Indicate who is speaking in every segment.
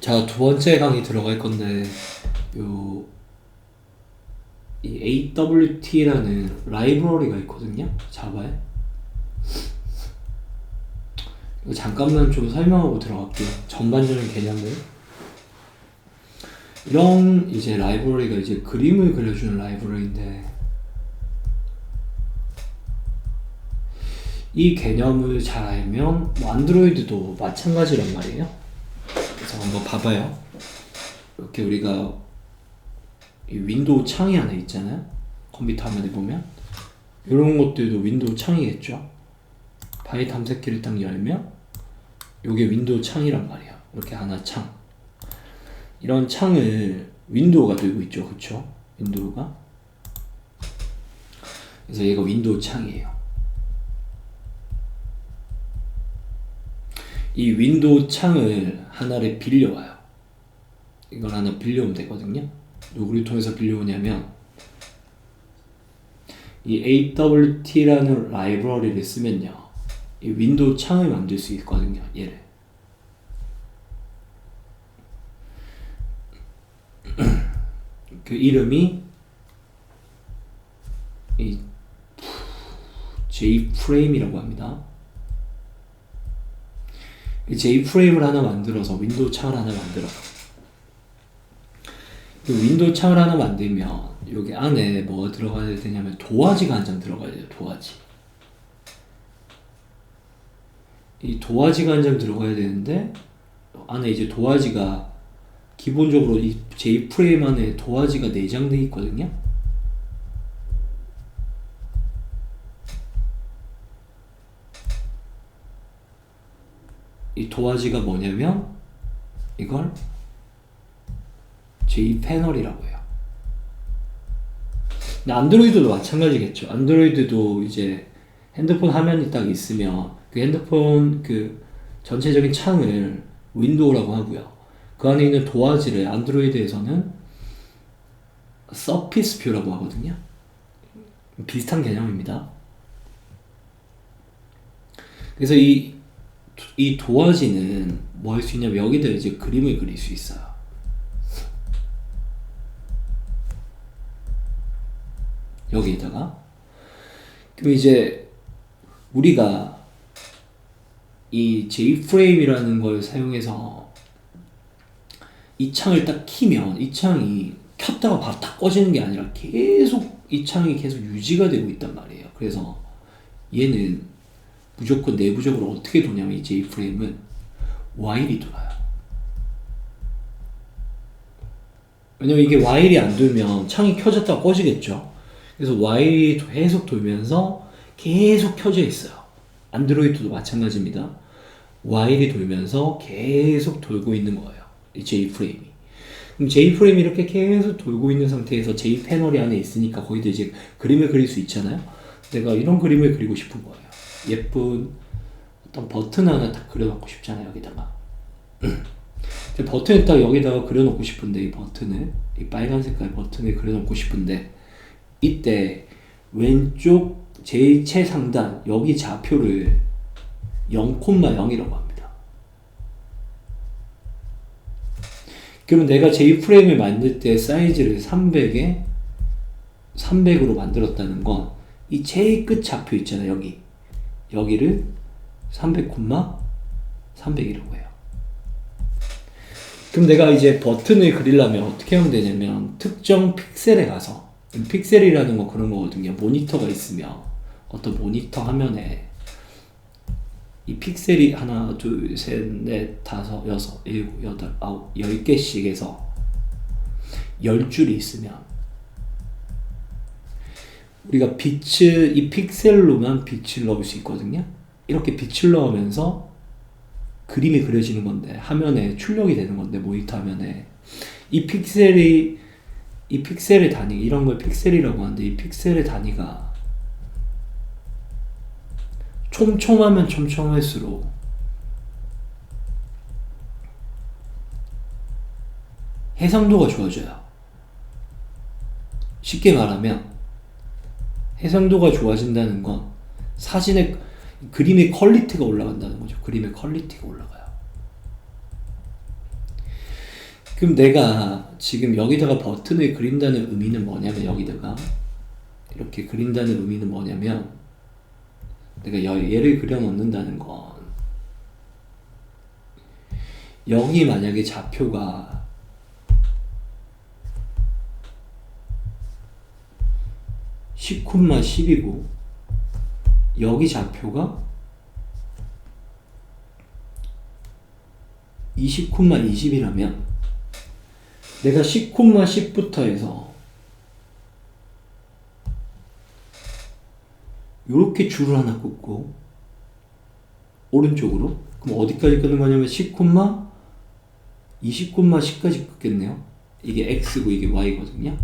Speaker 1: 자, 두 번째 강의 들어갈 건데, 요, 이 AWT라는 라이브러리가 있거든요. 자바에. 잠깐만 좀 설명하고 들어갈게요. 전반적인 개념을. 이런 이제 라이브러리가 이제 그림을 그려주는 라이브러리인데, 이 개념을 잘 알면 뭐 안드로이드도 마찬가지란 말이에요. 한번 봐봐요. 이렇게 우리가 이 윈도우 창이 하나 있잖아요. 컴퓨터 화면에 보면 이런 것들도 윈도우 창이겠죠. 파일 탐색기를 딱 열면 이게 윈도우 창이란 말이야. 이렇게 하나 창. 이런 창을 윈도우가 들고 있죠, 그렇죠? 윈도우가. 그래서 얘가 윈도우 창이에요. 이 윈도우 창을 하나를 빌려와요. 이걸 하나 빌려오면 되거든요. 누구를 통해서 빌려오냐면 이 AWT라는 라이브러리를 쓰면요. 이 윈도우 창을 만들 수 있거든요. 얘를. 그 이름이 이 JFrame이라고 합니다. J프레임을 하나 만들어서 윈도우 창을 하나 만들어요. 그 윈도우 창을 하나 만들면 여기 안에 뭐가 들어가야 되냐면 도화지가 한 장 들어가야 돼요. 도화지. 이 도화지가 한 장 들어가야 되는데 안에 이제 도화지가 기본적으로 이 J프레임 안에 도화지가 내장돼 있거든요. 이 도화지가 뭐냐면 이걸 J 패널이라고 해요. 근데 안드로이드도 마찬가지겠죠. 안드로이드도 이제 핸드폰 화면이 딱 있으면 그 핸드폰 그 전체적인 창을 윈도우라고 하고요. 그 안에 있는 도화지를 안드로이드에서는 서피스 뷰라고 하거든요. 비슷한 개념입니다. 그래서 이, 이 도화지는 뭐 할 수 있냐면 여기다 이제 그림을 그릴 수 있어요. 여기에다가 그럼 이제 우리가 이 J프레임이라는 걸 사용해서 이 창을 딱 키면 이 창이 켰다가 바로 딱 꺼지는 게 아니라 계속 이 창이 계속 유지가 되고 있단 말이에요. 그래서 얘는 무조건 내부적으로 어떻게 도냐면 이 J프레임은 와일이 돌아요. 왜냐면 이게 와일이 안 돌면 창이 켜졌다가 꺼지겠죠. 그래서 와일이 계속 돌면서 계속 켜져 있어요. 안드로이드도 마찬가지입니다. 와일이 돌면서 계속 돌고 있는 거예요. 이 J프레임이. 그럼 J프레임이 이렇게 계속 돌고 있는 상태에서 J 패널이 안에 있으니까 거기도 이제 그림을 그릴 수 있잖아요. 내가 이런 그림을 그리고 싶은 거예요. 예쁜 어떤 버튼 하나 딱 그려놓고 싶잖아요. 여기다가. 버튼을 딱 여기다가 그려놓고 싶은데 이 버튼을 이 빨간 색깔 버튼을 그려놓고 싶은데 이때 왼쪽 제일 최상단 여기 좌표를 0,0이라고 합니다. 그러면 내가 J프레임을 만들 때 사이즈를 300에 300으로 만들었다는 건 이 제일 끝 좌표 있잖아요. 여기. 여기를 300, 300이라고 해요. 그럼 내가 이제 버튼을 그리려면 어떻게 하면 되냐면 특정 픽셀에 가서 픽셀이라는 거 그런 거거든요. 모니터가 있으면 어떤 모니터 화면에 이 픽셀이 하나, 둘, 셋, 넷, 다섯, 여섯, 일곱, 여덟, 아홉, 열 개씩 해서 열 줄이 있으면 우리가 빛을 이 픽셀로만 빛을 넣을 수 있거든요. 이렇게 빛을 넣으면서 그림이 그려지는 건데 화면에 출력이 되는 건데 모니터 화면에 이 픽셀이 이 픽셀의 단위 이런 걸 픽셀이라고 하는데 이 픽셀의 단위가 촘촘하면 촘촘할수록 해상도가 좋아져요. 쉽게 말하면 해상도가 좋아진다는 건 사진의 그림의 퀄리티가 올라간다는 거죠. 그림의 퀄리티가 올라가요. 그럼 내가 지금 여기다가 버튼을 그린다는 의미는 뭐냐면 여기다가 이렇게 그린다는 의미는 뭐냐면 내가 여- 얘를 그려 놓는다는 건 여기 만약에 좌표가 10콤마 10이고 여기 좌표가 20콤마 20이라면 내가 10콤마 10부터 해서 이렇게 줄을 하나 긋고 오른쪽으로 그럼 어디까지 끄는 거냐면 10콤마 20콤마 10까지 긋겠네요. 이게 x고 이게 y거든요.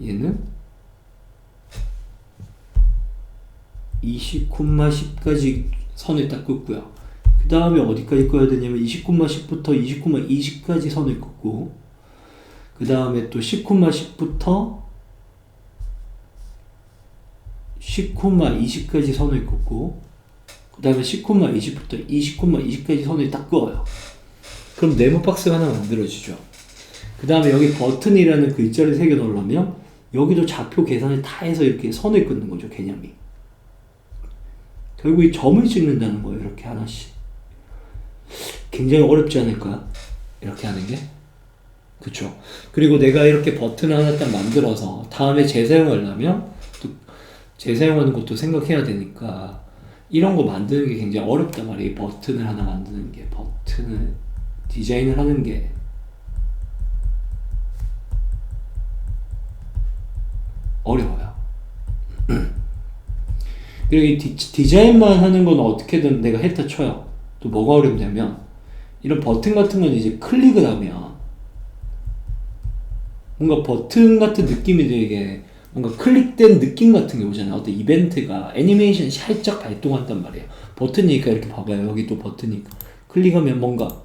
Speaker 1: 얘는 20콤마 10까지 선을 딱 긋고요. 그 다음에 어디까지 꺼야 되냐면 20콤마 10부터 20콤마 20까지 선을 긋고 그 다음에 또 10콤마 10부터 10콤마 20까지 선을 긋고 그 다음에 10콤마 20부터 20콤마 20까지 선을 딱 그어요. 그럼 네모 박스가 하나 만들어지죠. 그 다음에 여기 버튼이라는 글자를 새겨 넣으려면 여기도 좌표 계산을 다 해서 이렇게 선을 긋는 거죠 개념이 결국 이 점을 찍는다는 거예요 이렇게 하나씩 굉장히 어렵지 않을까? 이렇게 하는 게? 그쵸. 그리고 내가 이렇게 버튼을 하나 딱 만들어서 다음에 재사용하려면 또 재사용하는 것도 생각해야 되니까 이런 거 만드는 게 굉장히 어렵단 말이에요. 이 버튼을 하나 만드는 게, 버튼을 디자인을 하는 게. 어려워요. 그리고 이 디, 디자인만 하는 건 어떻게든 내가 했다 쳐요. 또 뭐가 어렵냐면 이런 버튼 같은 건 이제 클릭을 하면 뭔가 버튼 같은 느낌이 되게 뭔가 클릭된 느낌 같은 게 오잖아요. 어떤 이벤트가 애니메이션이 살짝 발동한단 말이에요. 버튼이니까 이렇게 봐봐요. 여기 또 버튼이니까 클릭하면 뭔가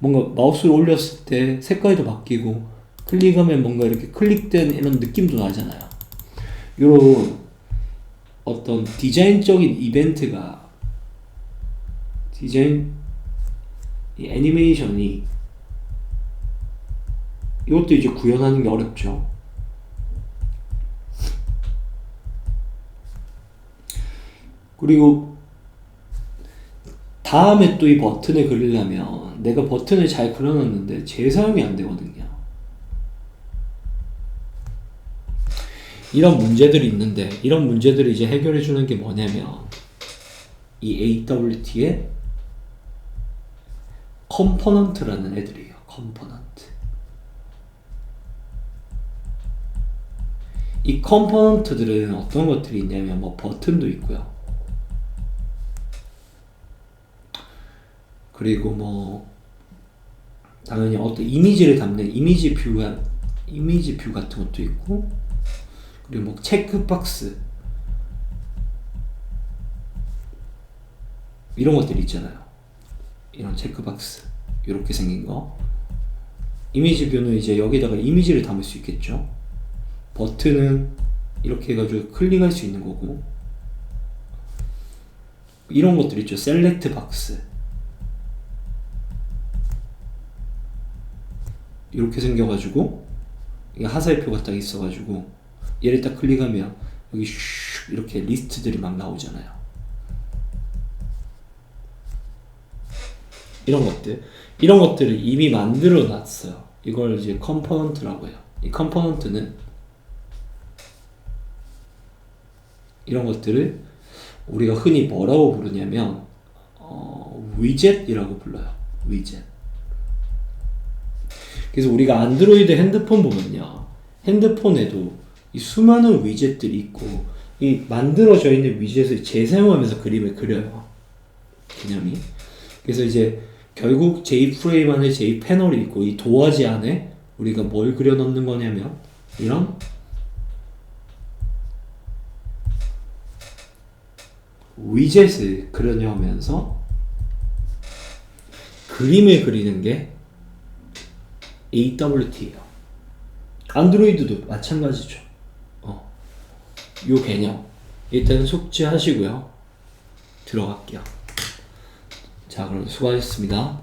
Speaker 1: 뭔가 마우스를 올렸을 때 색깔도 바뀌고 클릭하면 뭔가 이렇게 클릭된 이런 느낌도 나잖아요. 이런 어떤 디자인적인 이벤트가 디자인 이 애니메이션이 이것도 이제 구현하는 게 어렵죠. 그리고 다음에 또 이 버튼을 그리려면 내가 버튼을 잘 그려놨는데 재사용이 안 되거든요. 이런 문제들이 있는데 이런 문제들을 이제 해결해 주는 게 뭐냐면 이 AWT의 컴포넌트라는 애들이에요. 컴포넌트. 이 컴포넌트들은 어떤 것들이 있냐면 뭐 버튼도 있고요. 그리고 뭐 당연히 어떤 이미지를 담는 이미지 뷰가 이미지 뷰 같은 것도 있고 그리고 뭐 체크박스 이런 것들 있잖아요. 이런 체크박스 이렇게 생긴 거 이미지 뷰는 이제 여기다가 이미지를 담을 수 있겠죠. 버튼은 이렇게 해가지고 클릭할 수 있는 거고 이런 것들 있죠. 셀렉트 박스 이렇게 생겨가지고 이게 하살표가 딱 있어가지고 얘를 딱 클릭하면 여기 슉 이렇게 리스트들이 막 나오잖아요. 이런 것들 이런 것들을 이미 만들어 놨어요. 이걸 이제 컴포넌트라고 해요. 이 컴포넌트는 이런 것들을 우리가 흔히 뭐라고 부르냐면 어, 위젯이라고 불러요. 위젯. 그래서 우리가 안드로이드 핸드폰 보면요. 핸드폰에도 이 수많은 위젯들이 있고 이 만들어져 있는 위젯을 재사용하면서 그림을 그려요. 개념이. 그래서 이제 결국 J 프레임 안에 J 패널이 있고 이 도화지 안에 우리가 뭘 그려 넣는 거냐면 이런 위젯을 그려내면서 그림을 그리는 게 AWT예요. 안드로이드도 마찬가지죠. 어. 요 개념 일단 숙지하시고요. 들어갈게요. 자, 그럼 수고하셨습니다.